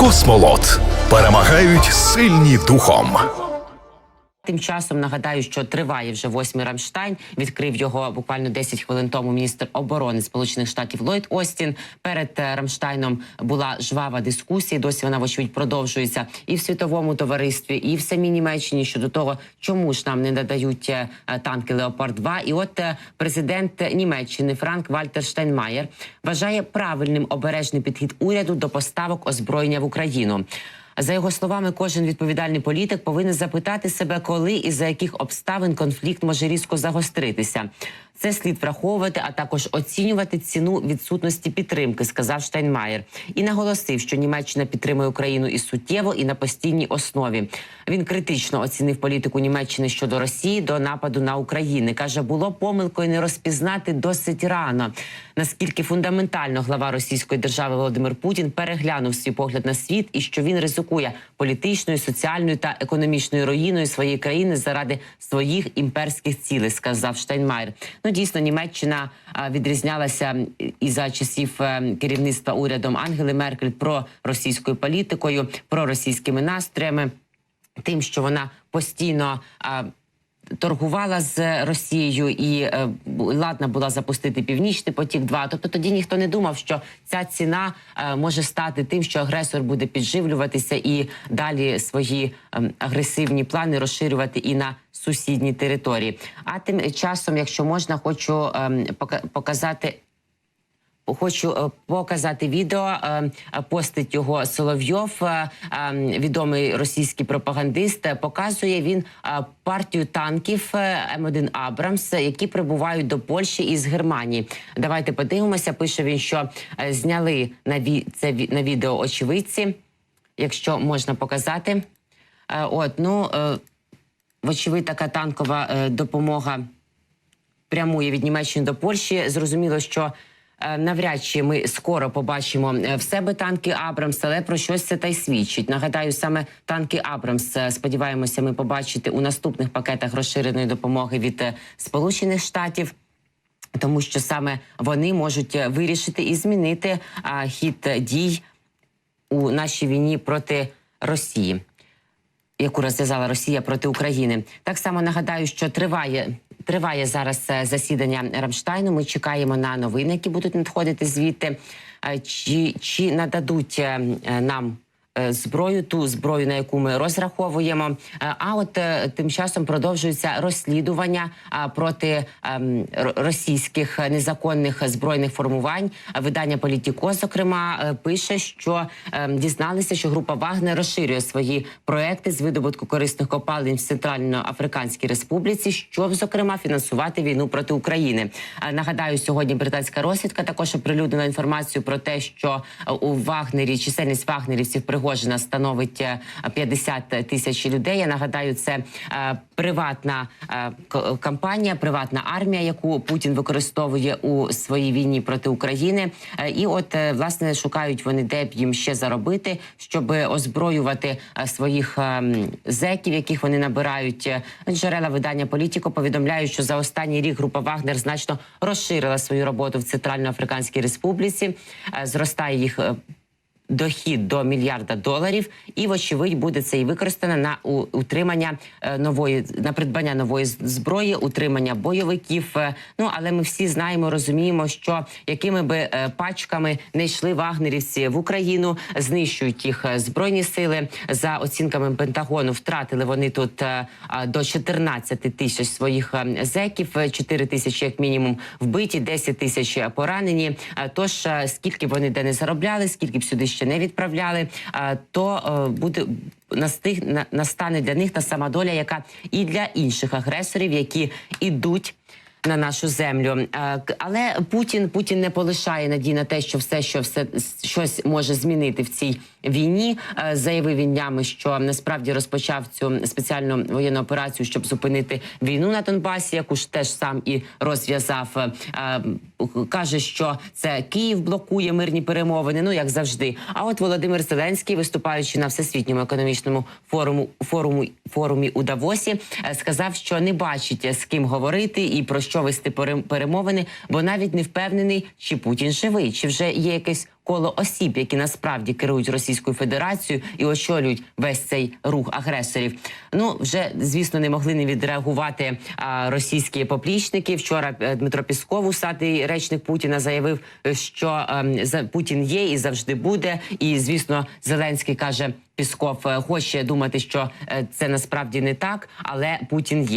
Космолот перемагають сильні духом. Тим часом нагадаю, що триває вже восьмий Рамштайн. Відкрив його буквально 10 хвилин тому міністр оборони Сполучених Штатів Ллойд Остін. Перед е, Рамштайном була жвава дискусія. Досі вона вочевидь продовжується і в світовому товаристві, і в самій Німеччині щодо того, чому ж нам не надають е, танки Леопард 2 І от е, президент Німеччини Франк Вальтер Штайнмаєр вважає правильним обережний підхід уряду до поставок озброєння в Україну. За його словами, кожен відповідальний політик повинен запитати себе, коли і за яких обставин конфлікт може різко загостритися. Це слід враховувати, а також оцінювати ціну відсутності підтримки, сказав Штайнмаєр, і наголосив, що Німеччина підтримує Україну і суттєво, і на постійній основі. Він критично оцінив політику Німеччини щодо Росії до нападу на Україну. каже, було помилкою не розпізнати досить рано. Наскільки фундаментально глава Російської держави Володимир Путін переглянув свій погляд на світ і що він ризикує політичною, соціальною та економічною руїною своєї країни заради своїх імперських цілей, сказав Штайнмаєр. Ну дійсно, Німеччина відрізнялася і за часів е, керівництва урядом Ангели Меркель про російською політикою, про російськими настроями, тим, що вона постійно. а, Торгувала з Росією і е, ладна була запустити північний потік. 2 тобто тоді ніхто не думав, що ця ціна е, може стати тим, що агресор буде підживлюватися і далі свої ем, агресивні плани розширювати і на сусідні території. А тим часом, якщо можна, хочу ем, показати Хочу е, показати відео. е, е, Постить його Соловйов, відомий російський пропагандист. Показує він партію танків е, М1 Абрамс, які прибувають до Польщі із Германії. Давайте подивимося. Пише він, що зняли на це на відео очевидці, якщо можна показати. От ну вочевидь, така танкова допомога прямує від Німеччини до Польщі. Зрозуміло, що навряд чи ми скоро побачимо е, в себе танки Абрамс, але про щось це та й свідчить. Нагадаю, саме танки Абрамс е, сподіваємося, ми побачити у наступних пакетах розширеної допомоги від е, Сполучених Штатів. Тому що саме вони можуть е, вирішити і змінити а, хід е, дій у нашій війні проти Росії яку розв'язала Росія проти України. Так само нагадаю, що триває. Триває зараз е, засідання Рамштайну. Ми чекаємо на новини, які будуть надходити звідти. Е, Чи, чи нададуть е, нам зброю, ту зброю, на яку ми розраховуємо? Е, А от е, тим часом продовжується розслідування проти ем, російських е, незаконних збройних формувань. Видання Політіко, зокрема, е, пише, що ем, дізналися, що група Вагнер розширює свої проекти з видобутку корисних копалин в Центральноафриканській Республіці, щоб зокрема фінансувати війну проти України. Е, Нагадаю, сьогодні британська розвідка також оприлюднила інформацію про те, що е, у Вагнері чисельність вагнерівців Пригожина становить е, 50 тисяч людей. Я нагадаю, це е, приватна е, к- компанія, приватна армія, яку Путін використовує у своїй війні проти України. Е, І от е, власне шукають вони, де б їм ще заробити, щоб озброювати е, своїх е, зеків, яких вони набирають. Е, Джерела видання Політіко повідомляють, що за останній рік група Вагнер значно розширила свою роботу в Центральноафриканській Республіці. Е, Зростає їх. Дохід до мільярда доларів, і вочевидь буде це і використано на утримання е, нової на придбання нової зброї, утримання бойовиків. Е, Ну але ми всі знаємо, розуміємо, що якими би е, пачками не йшли вагнерівці в Україну, знищують їх збройні сили. За оцінками Пентагону втратили вони тут до 14 тисяч своїх е, зеків, е, 4 тисячі як мінімум вбиті, 10 тисяч поранені. Тож скільки б вони де не заробляли, скільки б сюди ще не відправляли, то е, буде настиг настане для них та сама доля, яка і для інших агресорів, які ідуть. На нашу землю, Е, але Путін Путін не полишає надій на те, що все, що все щось може змінити в цій війні. Е, Заявив він днями, що насправді розпочав цю спеціальну воєнну операцію, щоб зупинити війну на Донбасі, яку ж теж сам і розв'язав. Е, Каже, що це Київ блокує мирні перемовини. Ну як завжди. А от Володимир Зеленський, виступаючи на всесвітньому економічному форуму форуму форумі у Давосі, сказав, що не бачить з ким говорити і про що вести перем- перемовини, бо навіть не впевнений, чи Путін живий, чи вже є якесь коло осіб, які насправді керують Російською Федерацією і очолюють весь цей рух агресорів. Ну вже звісно не могли не відреагувати а, російські поплічники. Вчора е, Дмитро Пісков, усатий речник Путіна, заявив, що ем, за Путін є і завжди буде. І звісно, Зеленський каже. Пісков е, хоче думати, що е, це насправді не так, але Путін є.